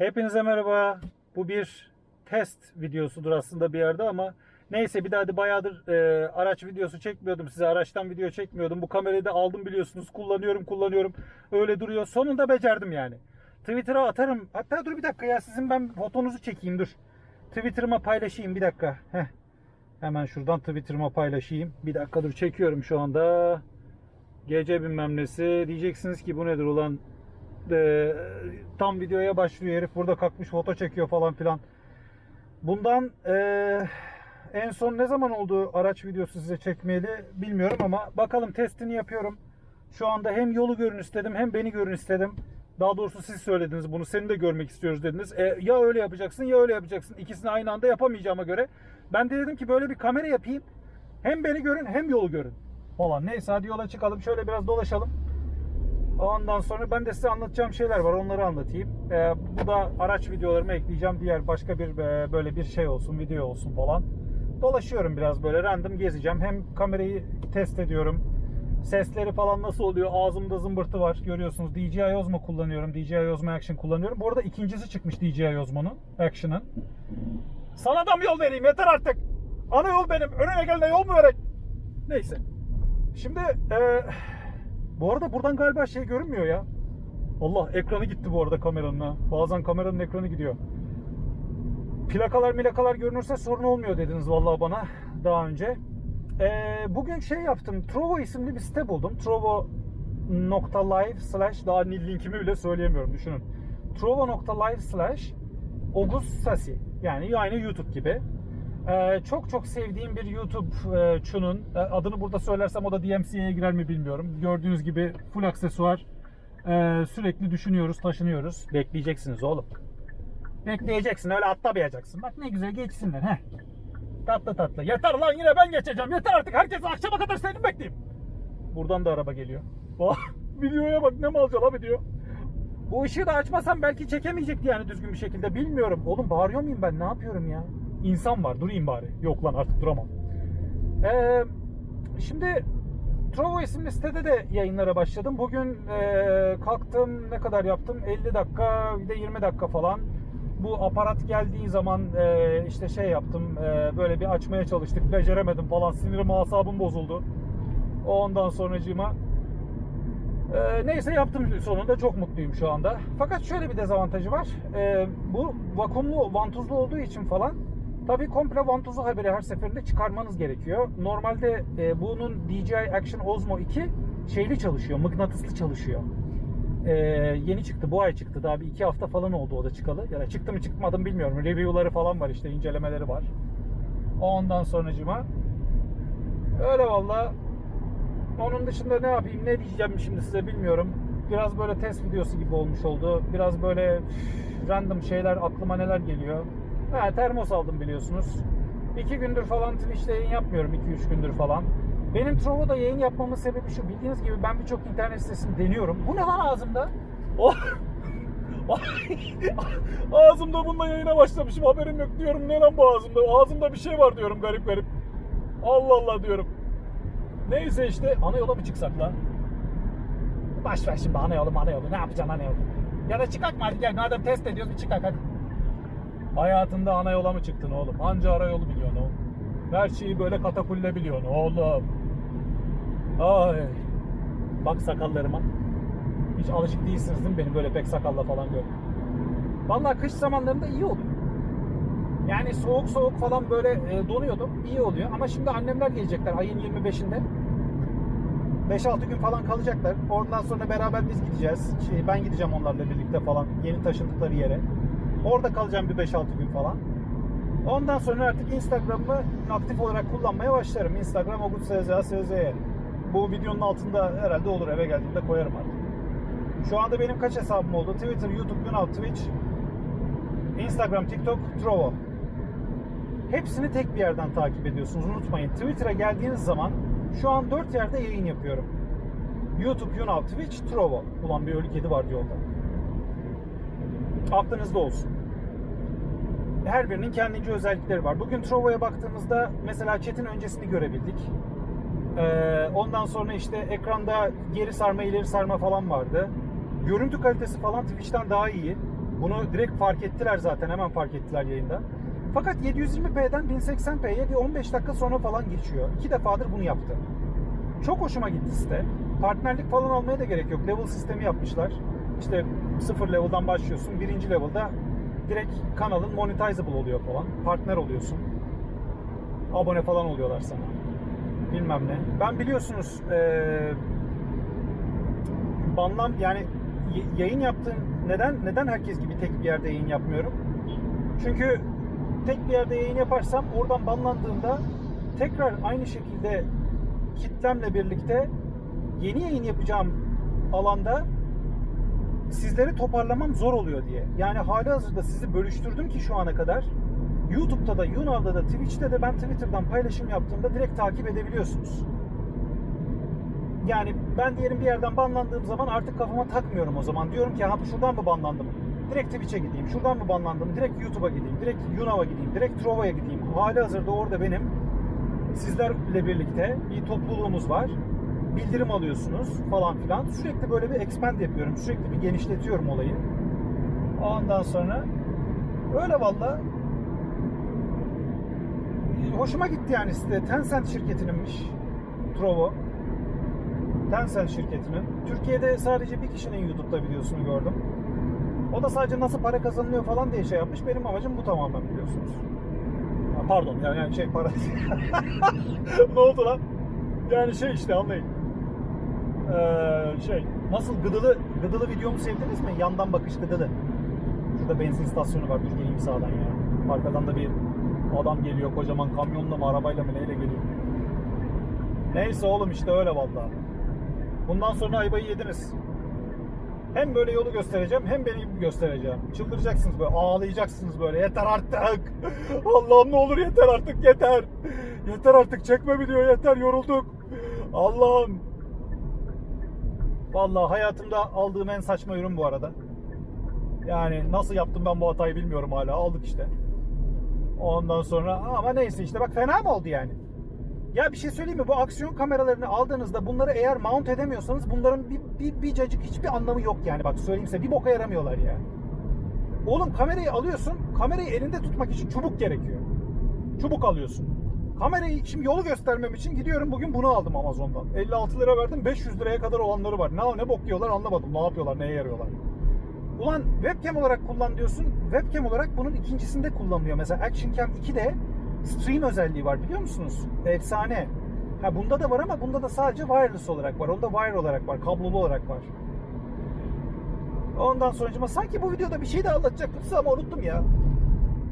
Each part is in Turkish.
Hepinize merhaba. Bu bir test videosudur aslında bir yerde ama neyse bir daha da bayağıdır e, araç videosu çekmiyordum size. Araçtan video çekmiyordum. Bu kamerayı da aldım biliyorsunuz. Kullanıyorum kullanıyorum. Öyle duruyor. Sonunda becerdim yani. Twitter'a atarım. Hatta dur bir dakika ya sizin ben fotonuzu çekeyim dur. Twitter'ıma paylaşayım bir dakika. Heh. Hemen şuradan Twitter'ıma paylaşayım. Bir dakika dur çekiyorum şu anda. Gece bilmem nesi. Diyeceksiniz ki bu nedir ulan e, tam videoya başlıyor herif burada kalkmış foto çekiyor falan filan. Bundan e, en son ne zaman oldu araç videosu size çekmeyeli bilmiyorum ama bakalım testini yapıyorum. Şu anda hem yolu görün istedim hem beni görün istedim. Daha doğrusu siz söylediniz bunu seni de görmek istiyoruz dediniz. E, ya öyle yapacaksın ya öyle yapacaksın. İkisini aynı anda yapamayacağıma göre. Ben de dedim ki böyle bir kamera yapayım. Hem beni görün hem yolu görün falan. Neyse hadi yola çıkalım şöyle biraz dolaşalım. Ondan sonra ben de size anlatacağım şeyler var. Onları anlatayım. Ee, bu da araç videolarıma ekleyeceğim. Diğer başka bir e, böyle bir şey olsun, video olsun falan. Dolaşıyorum biraz böyle random gezeceğim. Hem kamerayı test ediyorum. Sesleri falan nasıl oluyor? Ağzımda zımbırtı var. Görüyorsunuz DJI Osmo kullanıyorum. DJI Osmo Action kullanıyorum. Bu arada ikincisi çıkmış DJI Osmo'nun. Action'ın. Sana da mı yol vereyim? Yeter artık. Ana yol benim. Önüne gelene yol mu verek? Neyse. Şimdi e, bu arada buradan galiba şey görünmüyor ya. Allah ekranı gitti bu arada kameranın ha. Bazen kameranın ekranı gidiyor. Plakalar milakalar görünürse sorun olmuyor dediniz vallahi bana daha önce. Ee, bugün şey yaptım. Trovo isimli bir site buldum. Trovo.live slash daha linkimi bile söyleyemiyorum düşünün. Trovo.live slash Ogus Sasi. Yani aynı YouTube gibi. Ee, çok çok sevdiğim bir YouTube'çunun e, adını burada söylersem o da DMCA'ya girer mi bilmiyorum. Gördüğünüz gibi full aksesuar e, sürekli düşünüyoruz, taşınıyoruz. Bekleyeceksiniz oğlum. Bekleyeceksin öyle atlamayacaksın. Bak ne güzel geçsinler. Heh. Tatlı tatlı. Yeter lan yine ben geçeceğim. Yeter artık herkes akşama kadar seni bekleyeyim. Buradan da araba geliyor. Videoya bak ne malca la video. Bu ışığı da açmasam belki çekemeyecekti yani düzgün bir şekilde. Bilmiyorum. Oğlum bağırıyor muyum ben? Ne yapıyorum ya? İnsan var. Durayım bari. Yok lan artık duramam. Ee, şimdi Trovo isimli sitede de yayınlara başladım. Bugün e, kalktım ne kadar yaptım? 50 dakika bir de 20 dakika falan. Bu aparat geldiği zaman e, işte şey yaptım. e, böyle bir açmaya çalıştık. Beceremedim falan. Sinirim asabım bozuldu. Ondan sonracığıma ee, neyse yaptım sonunda çok mutluyum şu anda. Fakat şöyle bir dezavantajı var. Ee, bu vakumlu, vantuzlu olduğu için falan tabii komple vantuzu haberi her seferinde çıkarmanız gerekiyor. Normalde e, bunun DJI Action Osmo 2 şeyli çalışıyor, mıknatıslı çalışıyor. Ee, yeni çıktı, bu ay çıktı. Daha bir iki hafta falan oldu o da çıkalı. Ya çıktı mı çıkmadı mı bilmiyorum. Review'ları falan var işte, incelemeleri var. Ondan sonracıma öyle valla onun dışında ne yapayım ne diyeceğim şimdi size bilmiyorum. Biraz böyle test videosu gibi olmuş oldu. Biraz böyle random şeyler aklıma neler geliyor. Ha, termos aldım biliyorsunuz. 2 gündür falan Twitch'te yayın yapmıyorum 2-3 gündür falan. Benim Trovo'da yayın yapmamın sebebi şu. Bildiğiniz gibi ben birçok internet sitesini deniyorum. Bu ne lan ağzımda? Oh! ağzımda bununla yayına başlamışım haberim yok diyorum. Ne lan bu ağzımda? Ağzımda bir şey var diyorum garip garip. Allah Allah diyorum. Neyse işte ana yola mı çıksak lan? Baş ver şimdi ana yolu ana yolu. Ne yapacaksın ana yolu? Ya da çıkak mı hadi gel madem test ediyoruz bir çıkak hadi. Hayatında ana yola mı çıktın oğlum? Anca ara yolu biliyorsun oğlum. Her şeyi böyle katakulle biliyorsun oğlum. Ay. Bak sakallarıma. Hiç alışık değilsiniz değil mi benim böyle pek sakalla falan görmek? Vallahi kış zamanlarında iyi oluyor. Yani soğuk soğuk falan böyle e, donuyordum. İyi oluyor. Ama şimdi annemler gelecekler ayın 25'inde. 5-6 gün falan kalacaklar. Ondan sonra beraber biz gideceğiz. Şey, ben gideceğim onlarla birlikte falan. Yeni taşındıkları yere. Orada kalacağım bir 5-6 gün falan. Ondan sonra artık Instagram'ı aktif olarak kullanmaya başlarım. Instagram Ogut SZA SZ'ye. Bu videonun altında herhalde olur. Eve geldiğimde koyarım artık. Şu anda benim kaç hesabım oldu? Twitter, YouTube, Yunav, Twitch, Instagram, TikTok, Trovo. Hepsini tek bir yerden takip ediyorsunuz. Unutmayın. Twitter'a geldiğiniz zaman şu an 4 yerde yayın yapıyorum. YouTube, Yunav, Twitch, Trovo. Ulan bir ölü kedi var yolda. Aklınızda olsun. Her birinin kendince özellikleri var. Bugün Trovo'ya baktığımızda mesela chat'in öncesini görebildik. Ee, ondan sonra işte ekranda geri sarma ileri sarma falan vardı. Görüntü kalitesi falan Twitch'ten daha iyi. Bunu direkt fark ettiler zaten. Hemen fark ettiler yayında. Fakat 720p'den 1080p'ye bir 15 dakika sonra falan geçiyor. İki defadır bunu yaptı. Çok hoşuma gitti site. Partnerlik falan almaya da gerek yok. Level sistemi yapmışlar. İşte sıfır level'dan başlıyorsun. Birinci level'da direkt kanalın monetizable oluyor falan. Partner oluyorsun. Abone falan oluyorlar sana. Bilmem ne. Ben biliyorsunuz eee banlam yani yayın yaptığım neden neden herkes gibi tek bir yerde yayın yapmıyorum? Çünkü tek bir yerde yayın yaparsam oradan banlandığımda tekrar aynı şekilde kitlemle birlikte yeni yayın yapacağım alanda sizleri toparlamam zor oluyor diye. Yani hali hazırda sizi bölüştürdüm ki şu ana kadar. YouTube'da da, Yunav'da da, Twitch'te de ben Twitter'dan paylaşım yaptığımda direkt takip edebiliyorsunuz. Yani ben diyelim bir yerden banlandığım zaman artık kafama takmıyorum o zaman. Diyorum ki ha şuradan mı banlandım? Direkt Twitch'e gideyim. Şuradan mı banlandım? Direkt YouTube'a gideyim. Direkt Yunav'a gideyim. Direkt Trova'ya gideyim. Hali hazırda orada benim sizlerle birlikte bir topluluğumuz var. Bildirim alıyorsunuz falan filan. Sürekli böyle bir expand yapıyorum. Sürekli bir genişletiyorum olayı. Ondan sonra öyle valla hoşuma gitti yani site. Tencent şirketininmiş. Trovo. Tencent şirketinin. Türkiye'de sadece bir kişinin YouTube'da videosunu gördüm. O da sadece nasıl para kazanılıyor falan diye şey yapmış. Benim amacım bu tamamen biliyorsunuz. Pardon yani, yani şey para ne oldu lan? Yani şey işte anlayın. Ee, şey nasıl gıdılı gıdılı videomu sevdiniz mi? Yandan bakış gıdılı. Şurada benzin istasyonu var. Dur geleyim sağdan ya. Arkadan da bir adam geliyor kocaman kamyonla mı arabayla mı neyle geliyor. Neyse oğlum işte öyle vallahi. Bundan sonra ayvayı yediniz. Hem böyle yolu göstereceğim hem beni göstereceğim. Çıldıracaksınız böyle ağlayacaksınız böyle yeter artık. Allah'ım ne olur yeter artık yeter. Yeter artık çekme video yeter yorulduk. Allah'ım. Vallahi hayatımda aldığım en saçma ürün bu arada. Yani nasıl yaptım ben bu hatayı bilmiyorum hala. Aldık işte. Ondan sonra ama neyse işte bak fena mı oldu yani? Ya bir şey söyleyeyim mi? Bu aksiyon kameralarını aldığınızda bunları eğer mount edemiyorsanız bunların bir, bir, bir cacık hiçbir anlamı yok yani. Bak söyleyeyim size bir boka yaramıyorlar ya. Oğlum kamerayı alıyorsun. Kamerayı elinde tutmak için çubuk gerekiyor. Çubuk alıyorsun. Kamerayı şimdi yolu göstermem için gidiyorum bugün bunu aldım Amazon'dan. 56 lira verdim 500 liraya kadar olanları var. Ne, ne bok yiyorlar anlamadım. Ne yapıyorlar neye yarıyorlar. Ulan webcam olarak kullan diyorsun. Webcam olarak bunun ikincisinde kullanılıyor. Mesela Action Cam 2'de stream özelliği var biliyor musunuz? Efsane. Ha bunda da var ama bunda da sadece wireless olarak var. Onda wire olarak var, kablolu olarak var. Ondan sonucuma sanki bu videoda bir şey de anlatacaktım ama unuttum ya.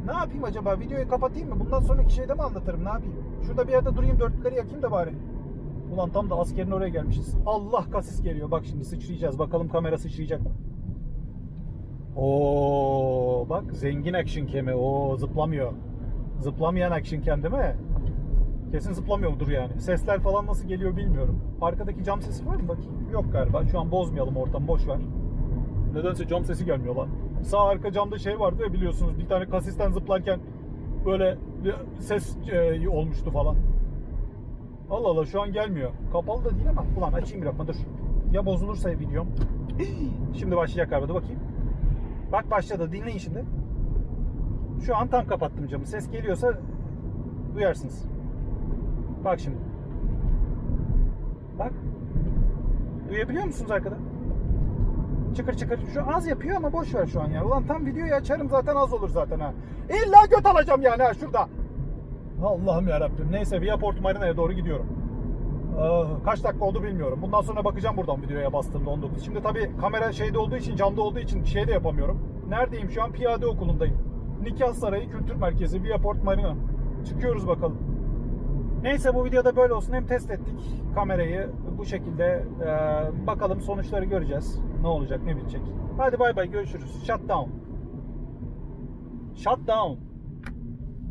Ne yapayım acaba? Videoyu kapatayım mı? Bundan sonraki şeyde mi anlatırım? Ne yapayım? Şurada bir yerde durayım dörtlüleri yakayım da bari. Ulan tam da askerin oraya gelmişiz. Allah kasis geliyor. Bak şimdi sıçrayacağız. Bakalım kamera sıçrayacak mı? Oo bak zengin action kemi. Oo zıplamıyor. Zıplamayan action cam değil mi? Kesin zıplamıyordur yani. Sesler falan nasıl geliyor bilmiyorum. Arkadaki cam sesi var mı bakayım? Yok galiba. Şu an bozmayalım ortamı boş ver. Nedense cam sesi gelmiyor lan. Sağ arka camda şey vardı ya biliyorsunuz. Bir tane kasisten zıplarken böyle ses e, olmuştu falan. Allah Allah şu an gelmiyor. Kapalı da değil ama. Ulan açayım bir dakika dur. Ya bozulursa videom. Şimdi başlayacak. Dur bakayım. Bak başladı. Dinleyin şimdi. Şu an tam kapattım camı. Ses geliyorsa duyarsınız. Bak şimdi. Bak. Duyabiliyor musunuz arkada? Çıkır çıkır. Şu az yapıyor ama boş ver şu an ya. Ulan tam videoyu açarım zaten az olur zaten ha. İlla göt alacağım yani ha şurada. Allah'ım ya Rabbim. Neyse Viaport Marina'ya doğru gidiyorum. Ee, kaç dakika oldu bilmiyorum. Bundan sonra bakacağım buradan videoya bastığımda 19. Şimdi tabii kamera şeyde olduğu için, camda olduğu için şey de yapamıyorum. Neredeyim şu an? Piyade okulundayım. Nikah Sarayı Kültür Merkezi, Viaport Marina. Çıkıyoruz bakalım. Neyse bu videoda böyle olsun. Hem test ettik kamerayı bu şekilde. Ee, bakalım sonuçları göreceğiz. Ne olacak, ne bitecek. Hadi bay bay görüşürüz. Shutdown. Shutdown.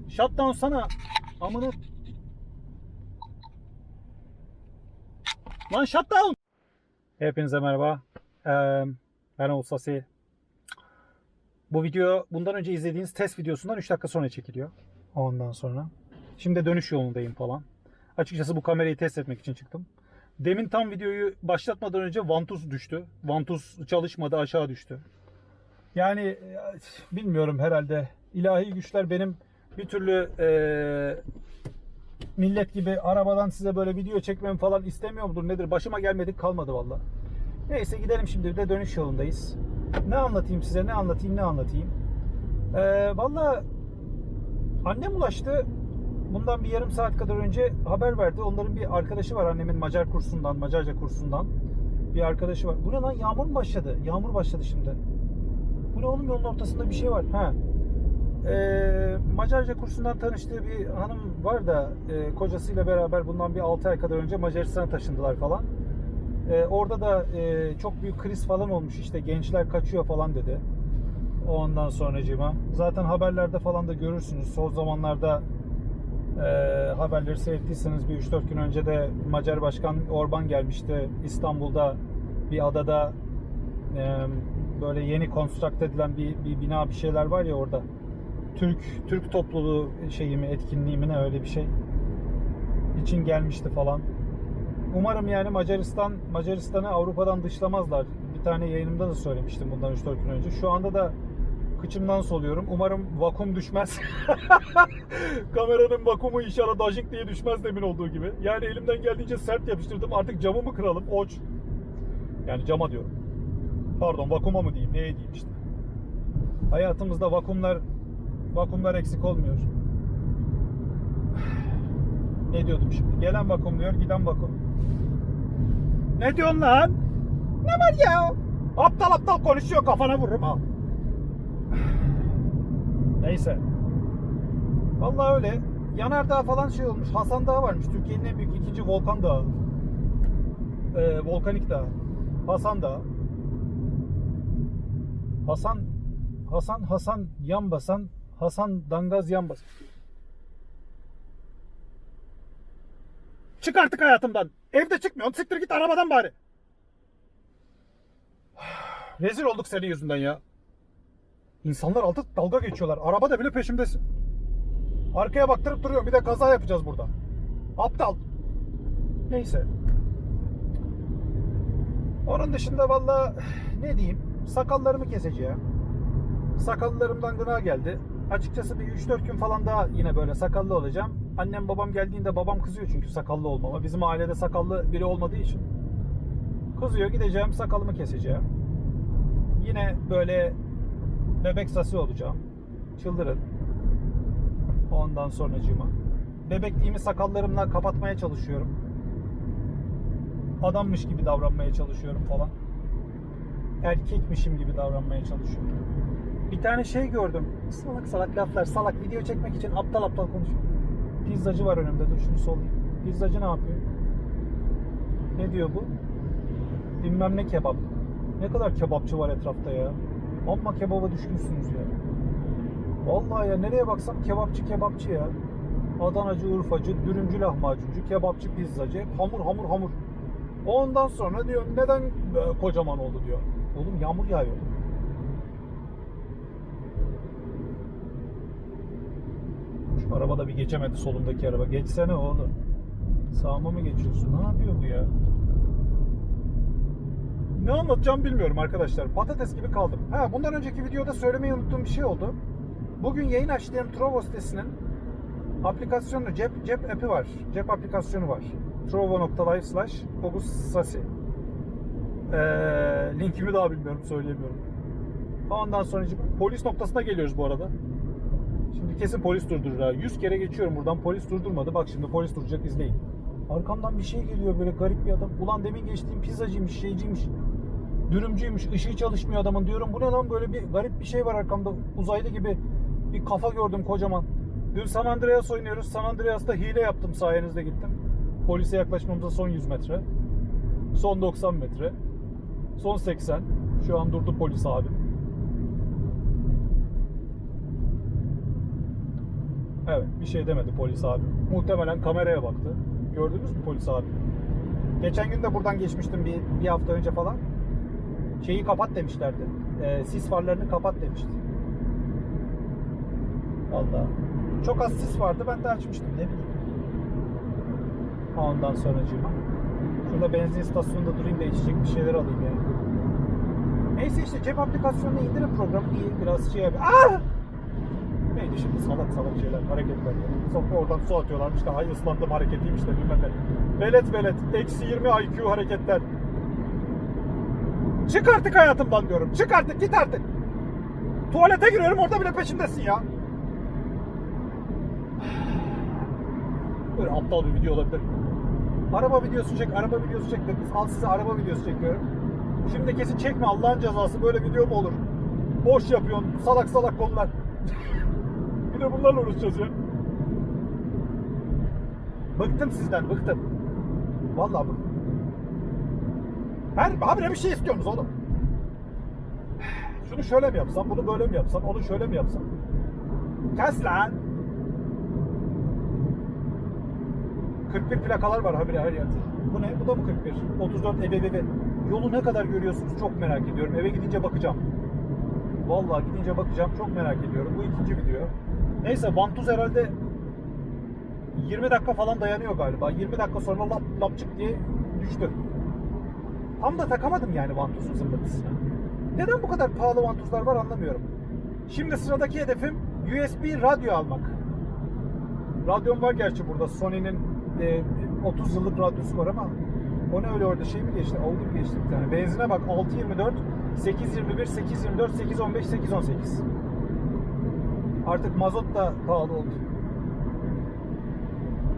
Shutdown sana amına Lan shutdown. Hepinize merhaba. Ee, ben Oğuz. Bu video bundan önce izlediğiniz test videosundan 3 dakika sonra çekiliyor. Ondan sonra. Şimdi dönüş yolundayım falan. Açıkçası bu kamerayı test etmek için çıktım. Demin tam videoyu başlatmadan önce vantuz düştü. Vantuz çalışmadı aşağı düştü. Yani e, bilmiyorum herhalde ilahi güçler benim bir türlü e, millet gibi arabadan size böyle video çekmemi falan istemiyor mudur nedir? Başıma gelmedik kalmadı valla. Neyse gidelim şimdi bir de dönüş yolundayız. Ne anlatayım size ne anlatayım ne anlatayım. E, valla annem ulaştı. Bundan bir yarım saat kadar önce haber verdi. Onların bir arkadaşı var annemin Macar kursundan, Macarca kursundan. Bir arkadaşı var. Bu ne lan yağmur mu başladı? Yağmur başladı şimdi. Bu ne oğlum yolun ortasında bir şey var. Ha. Ee, Macarca kursundan tanıştığı bir hanım var da e, kocasıyla beraber bundan bir 6 ay kadar önce Macaristan'a taşındılar falan. Ee, orada da e, çok büyük kriz falan olmuş işte gençler kaçıyor falan dedi. Ondan sonracığıma. Zaten haberlerde falan da görürsünüz. Son zamanlarda e, haberleri seyrettiyseniz bir 3-4 gün önce de Macar Başkan Orban gelmişti. İstanbul'da bir adada e, böyle yeni konstrakt edilen bir, bir bina bir şeyler var ya orada. Türk Türk topluluğu şeyi mi etkinliği mi ne öyle bir şey için gelmişti falan. Umarım yani Macaristan Macaristan'ı Avrupa'dan dışlamazlar. Bir tane yayınımda da söylemiştim bundan 3-4 gün önce. Şu anda da kıçımdan soluyorum. Umarım vakum düşmez. Kameranın vakumu inşallah dajik diye düşmez demin olduğu gibi. Yani elimden geldiğince sert yapıştırdım. Artık camı mı kıralım? Oç. Yani cama diyorum. Pardon vakuma mı diyeyim? Neye diyeyim işte. Hayatımızda vakumlar vakumlar eksik olmuyor. Ne diyordum şimdi? Gelen vakumluyor, giden vakum. Ne diyorsun lan? Ne var ya? Aptal aptal konuşuyor kafana vururum ha. Neyse. Vallahi öyle. Yanardağ falan şey olmuş. Hasan Dağı varmış. Türkiye'nin en büyük ikinci volkan dağı. Ee, volkanik dağ. Hasan Dağı. Hasan Hasan Hasan yan basan Hasan Dangaz yan. Çık artık hayatımdan. Evde çıkmıyorsun. Siktir git arabadan bari. Rezil olduk senin yüzünden ya. İnsanlar altı dalga geçiyorlar. Arabada bile peşimdesin. Arkaya baktırıp duruyorum. Bir de kaza yapacağız burada. Aptal. Neyse. Onun dışında valla ne diyeyim? Sakallarımı keseceğim. Sakallarımdan gına geldi. Açıkçası bir 3-4 gün falan daha yine böyle sakallı olacağım. Annem babam geldiğinde babam kızıyor çünkü sakallı olmama. Bizim ailede sakallı biri olmadığı için. Kızıyor gideceğim sakalımı keseceğim. Yine böyle bebek sası olacağım. Çıldırın. Ondan sonracığıma. Bebekliğimi sakallarımla kapatmaya çalışıyorum. Adammış gibi davranmaya çalışıyorum falan. Erkekmişim gibi davranmaya çalışıyorum. Bir tane şey gördüm. Salak salak laflar, salak video çekmek için aptal aptal konuşuyor. Pizzacı var önümde. Dur şunu sollayayım. Pizzacı ne yapıyor? Ne diyor bu? Bilmem ne kebap. Ne kadar kebapçı var etrafta ya. Amma kebaba düşkünsünüz ya. Vallahi ya nereye baksam kebapçı kebapçı ya. Adanacı, Urfacı, dürümcü, lahmacuncu, kebapçı, pizzacı. Hamur hamur hamur. Ondan sonra diyor neden kocaman oldu diyor. Oğlum yağmur yağıyor. Şu araba bir geçemedi solumdaki araba. Geçsene oğlum. Sağıma mı geçiyorsun? Ne yapıyor bu ya? Ne anlatacağım bilmiyorum arkadaşlar. Patates gibi kaldım. Ha bundan önceki videoda söylemeyi unuttuğum bir şey oldu. Bugün yayın açtığım Trovo sitesinin aplikasyonu, cep, cep app'i var. Cep aplikasyonu var. Trovo.live slash. Ee, linkimi daha bilmiyorum, söyleyemiyorum. Ondan sonra polis noktasına geliyoruz bu arada. Şimdi kesin polis durdurur ha. 100 kere geçiyorum buradan polis durdurmadı. Bak şimdi polis duracak izleyin. Arkamdan bir şey geliyor böyle garip bir adam. Ulan demin geçtiğim pizzacıymış, şeyciymiş. Dürümcüymüş, ışığı çalışmıyor adamın diyorum. Bu ne lan böyle bir garip bir şey var arkamda. Uzaylı gibi bir kafa gördüm kocaman. Dün San Andreas oynuyoruz. San Andreas'ta hile yaptım sayenizde gittim. Polise yaklaşmamıza son 100 metre. Son 90 metre. Son 80. Şu an durdu polis abi. Evet bir şey demedi polis abi. Muhtemelen kameraya baktı. Gördünüz mü polis abi? Geçen gün de buradan geçmiştim bir, bir hafta önce falan. Şeyi kapat demişlerdi. Ee, sis farlarını kapat demişti. Vallahi. Çok az sis vardı ben de açmıştım ne bileyim. Ondan sonracığıma. Şurada benzin istasyonunda durayım da içecek bir şeyler alayım yani. Neyse işte cep aplikasyonunu indirin programı iyi. Biraz şey yapıyor. Ah! Neydi şimdi salak salak şeyler, hareketler. Yani. Sonra oradan su atıyorlarmış da hay ıslandım hareketiymiş de bilmem ne. Velet velet, eksi 20 IQ hareketler. Çık artık hayatımdan diyorum. Çık artık git artık. Tuvalete giriyorum orada bile peşimdesin ya. Böyle aptal bir video olabilir. Araba videosu çek, araba videosu çek dediniz. Al size araba videosu çekiyorum. Şimdi kesin çekme Allah'ın cezası. Böyle video mu olur? Boş yapıyorsun. Salak salak konular. bir de bunlarla uğraşacağız ya. Bıktım sizden, bıktım. Vallahi bıktım. Her habire bir şey istiyorsunuz oğlum. Şunu şöyle mi yapsam, bunu böyle mi yapsam, onu şöyle mi yapsam? Kes lan! 41 plakalar var habire her yerde. Bu ne? Bu da mı 41? 34 eve eve. Yolu ne kadar görüyorsunuz çok merak ediyorum. Eve gidince bakacağım. Vallahi gidince bakacağım. Çok merak ediyorum. Bu ikinci video. Neyse Vantuz herhalde 20 dakika falan dayanıyor galiba. 20 dakika sonra lap lapçık diye düştü. Tam da takamadım yani vantuzun zımbırtısına. Neden bu kadar pahalı vantuzlar var anlamıyorum. Şimdi sıradaki hedefim USB radyo almak. Radyom var gerçi burada. Sony'nin e, 30 yıllık radyosu var ama o ne öyle orada şey mi geçti? Audi mi geçti bir tane? Benzine bak 624, 821, 824, 815, 818. Artık mazot da pahalı oldu.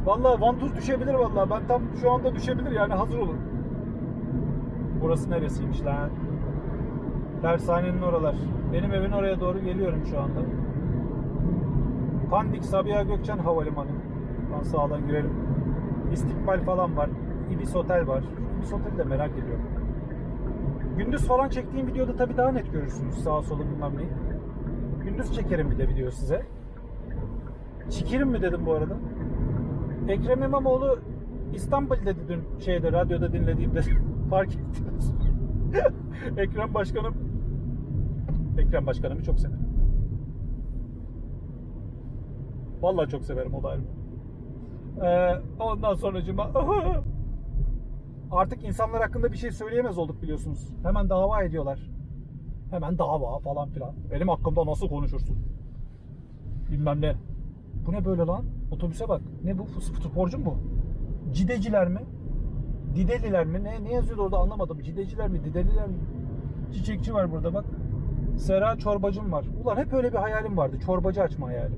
Vallahi vantuz düşebilir vallahi. Ben tam şu anda düşebilir yani hazır olun. Burası neresiymiş lan? Dershanenin oralar. Benim evin oraya doğru geliyorum şu anda. Pandik Sabiha Gökçen Havalimanı. Şuradan sağdan girelim. İstikbal falan var. Ibis Otel var. Ibis Otel'i de merak ediyorum. Gündüz falan çektiğim videoda tabii daha net görürsünüz sağa sola bilmem neyi. Gündüz çekerim bir de video size. Çekerim mi dedim bu arada. Ekrem İmamoğlu İstanbul dedi dün şeyde radyoda dinlediğimde fark ettiniz. Ekrem Başkanım Ekrem Başkanımı çok severim. Vallahi çok severim o da ayrı. Ee, ondan sonracıma artık insanlar hakkında bir şey söyleyemez olduk biliyorsunuz. Hemen dava ediyorlar. Hemen dava falan filan. Benim hakkımda nasıl konuşursun? Bilmem ne. Bu ne böyle lan? Otobüse bak. Ne bu? Sporcu mu bu? Cideciler mi? Dideliler mi? Ne, ne yazıyordu orada anlamadım. Cideciler mi? Dideliler mi? Çiçekçi var burada bak. Sera çorbacım var. Ulan hep öyle bir hayalim vardı. Çorbacı açma hayalim.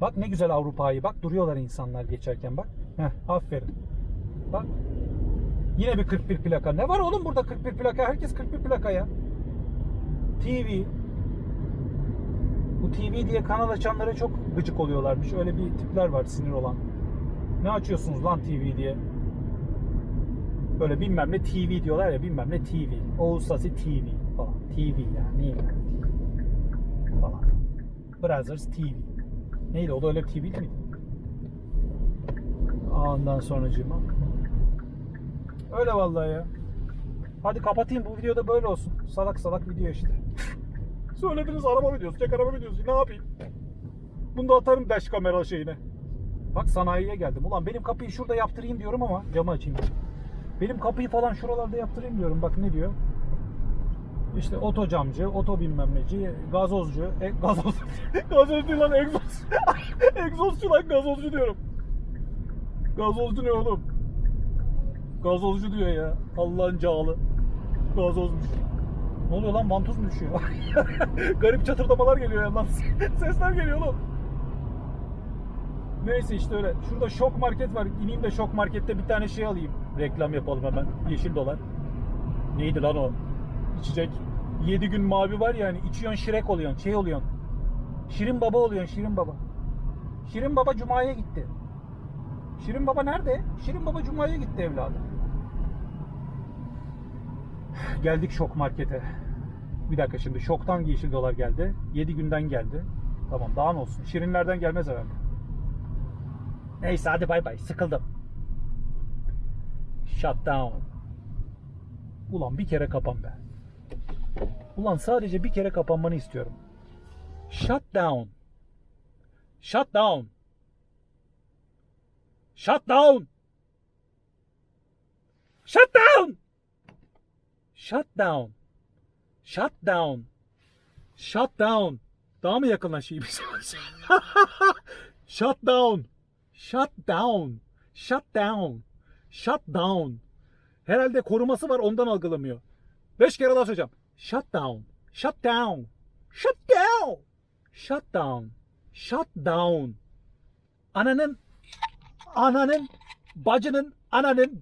Bak ne güzel Avrupa'yı. Bak duruyorlar insanlar geçerken bak. Heh, aferin. Bak. Yine bir 41 plaka. Ne var oğlum burada 41 plaka? Herkes 41 plaka ya. TV. Bu TV diye kanal açanlara çok gıcık oluyorlarmış. Öyle bir tipler var sinir olan. Ne açıyorsunuz lan TV diye? Böyle bilmem ne TV diyorlar ya bilmem ne TV. Oğuz Sasi TV falan. TV yani. Yani? Falan. Brothers TV. Neydi o da öyle TV değil miydi? Ondan sonracığıma. Öyle vallahi ya. Hadi kapatayım bu videoda böyle olsun. Salak salak video işte. Söylediniz araba videosu, çek araba videosu. Ne yapayım? Bunu da atarım dash kamera şeyine. Bak sanayiye geldim. Ulan benim kapıyı şurada yaptırayım diyorum ama camı açayım. Benim kapıyı falan şuralarda yaptırayım diyorum. Bak ne diyor? İşte oto camcı, oto bilmem neci, gazozcu, e, gazoz, gazoz lan egzoz. Egzozcu lan gazozcu diyorum. Gazozcu ne oğlum? Gazozcu diyor ya. Allah'ın cağlı. Gazozmuş. Ne oluyor lan? Vantuz mu düşüyor? Garip çatırdamalar geliyor yandan. Sesler geliyor oğlum. Neyse işte öyle. Şurada şok market var. İneyim de şok markette bir tane şey alayım. Reklam yapalım hemen. Yeşil dolar. Neydi lan o? İçecek. 7 gün mavi var ya hani içiyorsun şirek oluyorsun. Şey oluyorsun. Şirin baba oluyorsun Şirin baba. Şirin baba Cuma'ya gitti. Şirin baba nerede? Şirin baba Cuma'ya gitti evladım. Geldik şok markete. Bir dakika şimdi şoktan yeşil dolar geldi. 7 günden geldi. Tamam daha ne olsun. Şirinlerden gelmez herhalde. Neyse hadi bay bay. Sıkıldım. Shut down. Ulan bir kere kapan be. Ulan sadece bir kere kapanmanı istiyorum. Shut down. Shut down. Shut down. Shut down. Shut down. Shut down. Shut down. Daha mı yakınlaşayım? Shut down. Shut down. Shut down. Shut down. Herhalde koruması var ondan algılamıyor. Beş kere daha söyleyeceğim. Shut down. Shut down. Shut down. Shut down. Shut down. Ananın ananın bacının ananın